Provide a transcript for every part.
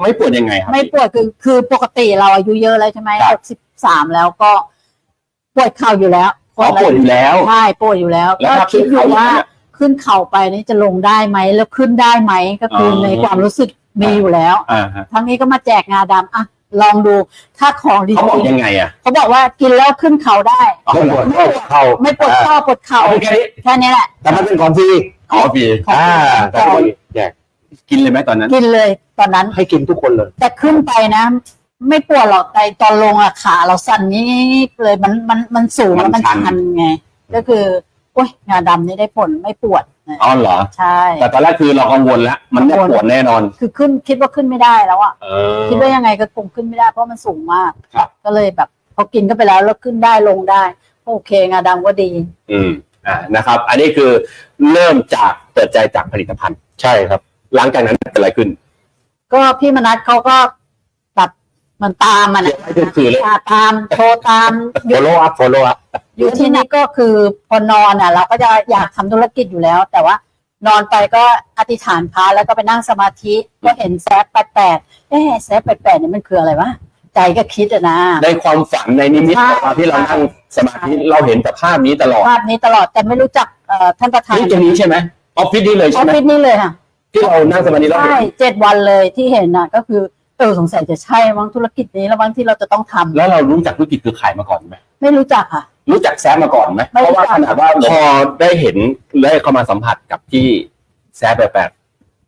ไม่ปวดยังไงครับ ไม่ปวดคือคือปกติเราอายุเยอะแล้วใช่ไหมครัหบ กสิบสามแล้วก็ปวดเข่าอยู่แล้วอ๋อปวดอยู่แล้ว ใช่ปวดอยู่แล้วแล้วก็ถ้าคิดอยู่ว่าขึ้นเข่าอยู่เนี่ยขึ้นเข่าไปนี่จะลงได้ไหมแล้วขึ้นได้ไหมก็คือออ ในความรู้สึกมีอยู่แล้ว อ่าฮะทั้งนี้ก็มาแจกงาดำอะลองดูถ้าของดีเขาบอกยังไงอะเขาบอกว่ากินแล้วขึ้นเข่าได้ อ๋อไม่ปวดข้อเข่าไม่ปวดข้อปวดเข่าเอาแค่นี้แค่นี้แหละ แต่มันเป็นของฟรีขอปีของอ่าของแต่คนแจก กินเลยไหมตอนนั้น กินเลยตอนนั้น ให้กินทุกคนเลย แต่ขึ้นไปนะ ไม่ปวดหรอกแต่ตอนลงอะขาเราสั่นนี้เลยมันมันมันสูงแล้วมันชันไง ก็คือโอ้ยงาดำนี่ได้ผลไม่ปวดอ๋อเหรอ ใช่ แต่ตอนแรกคือเรากังวลแล้ว มันไม่ปวดแน่นอน คือขึ้นคิดว่าขึ้นไม่ได้แล้วอะเออ คิดว่ายังไงก็คงขึ้นไม่ได้เพราะมันสูงมาก ครับ ก็เลยแบบพอกินก็ไปแล้วแล้วขึ้นได้ลงได้โอเคงาดำก็ดี อืม อ่า นะครับ อันนี้คือเริ่มจากเปิดใจจากผลิตภัณฑ์ ใช่ครับ หลังจากนั้นเกิดอะไรขึ้น ก็พี่มนัทเขาก็แบบมันตามมันเดี๋ยวให้ดูคือเลย ตามโทรตามอยู่ follow up follow up อยู่ที่นี่ก็คือพอนอนอะ เราก็จะอยากทำธุรกิจอยู่แล้ว แต่ว่านอนไปก็อธิษฐานพระแล้วก็ไปนั่งสมาธิก็เห็นแซฟแปดแปดเอ๊ะแซฟแปดแปดเนี่ยมันคืออะไรวะใจก็คิดอะนะ ในความฝันในนิมิตใช่ตอนที่เรานั่งสมาธิเราเห็นแต่ภาพนี้ตลอดภาพนี้ตลอดแต่ไม่รู้จักเอ่อท่านประธานนี่ตรงนี้ใช่ไหมออฟฟิศนี้เลยอใช่อฟไหมฟิศนี่เลยค่ะ ที่เรานั่งสมาธิเราใช่เห็นเจ็ดวันเลยที่เห็นน่ะ ก็คือเออสงสัยจะใช่มั้งธุรกิจนี้แล้วมั้งที่เราจะต้องทำแล้วเรารู้จักธุรกิจคือขายมาก่อนไหมไม่รู้จักค่ะ รู้จักแซมมาก่อนไหมไม่เพรู้ราะจัว่ากขนาดว่าพอได้เห็นได้เข้ามาสัมผัสกับที่แซมแปด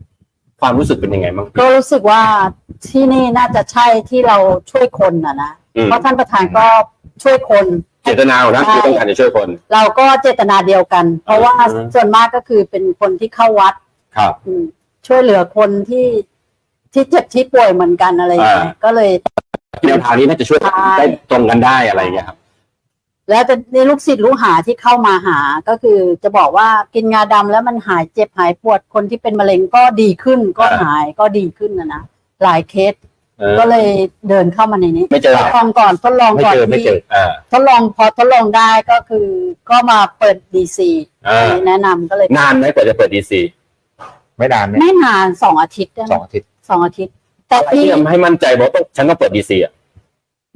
ๆความรู้สึกเป็นยังไงบ้าง ก็รู้สึกว่าที่นี่น่าจะใช่ที่เราช่วยคนน่ะนะอืม เพราะท่านประธานก็ช่วยคน เจตนาของนะใช่คือต้องการจะช่วยคน เราก็เจตนาเดียวกัน เพราะว่าอืม ส่วนมากก็คือเป็นคนที่เข้าวัด ครับ อืมช่วยเหลือคนที่ที่เจ็บที่ป่วยเหมือนกันอะไรอย่างเงี้ยอ่าก็เลย แนวทางนี้น่าจะช่วยใช่ ได้ตรงกันได้อะไรอย่างเงี้ยครับ แล้วจะในลูกศิษย์ลูกหาที่เข้ามาหาก็คือจะบอกว่ากินงาดำแล้วมันหายเจ็บหายปวดคนที่เป็นมะเร็งก็ดีขึ้นก็อ่าหายก็ดีขึ้นนะนะหลายเคสเออ ก็เลยเดินเข้ามาในนี้ไม่เจอ ทดลองก่อนทดลองไม่ก่อนเจอไม่เจออ่า ทดลองพอทดลองได้ก็คือ ก็มาเปิดดีซีอ่า แนะนำก็เลยนานไหมกว่าจะเปิดดีซี ไม่นานเนี่ยไม่นานสองอาทิตย์ได้ไหมสองอาทิตย์ สองอาทิตย์ แต่อะไรพี่ที่ทำให้มั่นใจบอกต้องฉันต้องเปิดดีซีอะ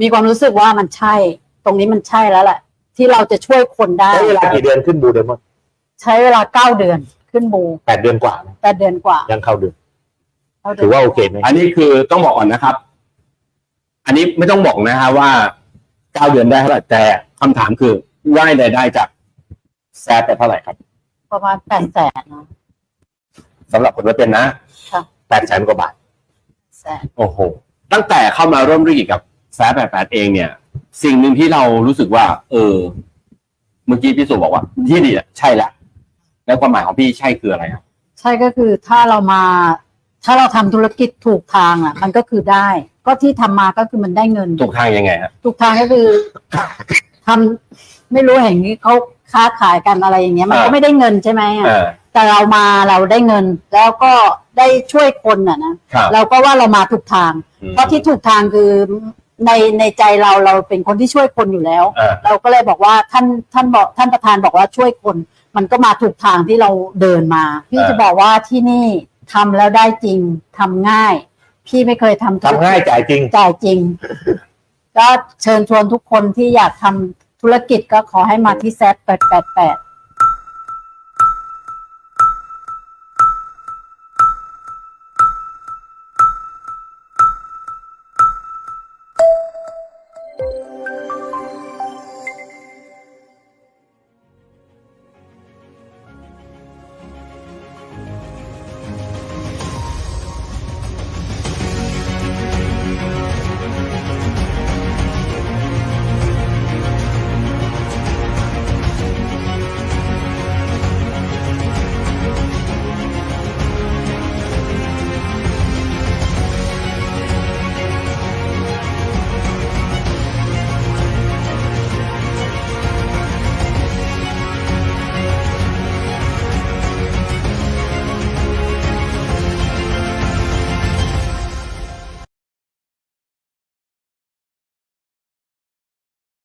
มีความรู้สึกว่ามันใช่ ตรงนี้มันใช่แล้วแหละที่เราจะช่วยคนได้ ใช้เวลากี่เดือนขึ้นบูเดมอนใช้เวลาเก้าเดือนขึ้นบูแปดเดือนกว่านะแปดเดือนกว่ายังเข้าเดือนเก้เดืน ถือว่าโอเคไหมอันนี้คือต้องบอกก่อนนะครับ อันนี้ไม่ต้องบอกนะฮะว่าเก้าเดือนได้เท่าไหร่แต่คำถามคือว่ายรายได้จากแซดไปเท่าไหร่ครับ ประมาณแปดแสนนะ สำหรับคนไม่เป็นนะค่ะแปดแสนกว่าบาท แสนโอ้โห ตั้งแต่เข้ามาร่วมธุรกิจกับแซดแปดแปดเองเนี่ย สิ่งหนึ่งที่เรารู้สึกว่า เออ เมื่อกี้พี่สุบอกว่า ที่ดีอะใช่แล้วแล้วความหมายของพี่ใช่คืออะไรครับใช่ก็คือถ้าเรามา ถ้าเราทำธุรกิจถูกทางอะ มันก็คือได้ ก็ที่ทำมาก็คือมันได้เงิน ถูกทางยังไงฮะถูกทางก็คือทำไม่รู้เห็นเขาค้าขายกันอะไรอย่างเงี้ยมันก็อ่าไม่ได้เงินใช่ไหมอะเออ แต่เรามาเราได้เงิน แล้วก็ได้ช่วยคนอะนะครับเราก็ว่าเรามาถูกทาง อืมเพราะที่ถูกทางคือในในใจเราเราเป็นคนที่ช่วยคนอยู่แล้วเออเราก็เลยบอกว่าท่านท่านบอกท่านประธานบอกว่าช่วยคน มันก็มาถูกทางที่เราเดินมา พี่เออจะบอกว่าที่นี่ทำแล้วได้จริงทำง่าย พี่ไม่เคยทำธุรทำกิจ ง่ายจ่ายจริง จ่ายจริง ก็เชิญชวนทุกคนที่อยากทำธุรกิจก็ขอให้มาที่แซดแปดแปดแปด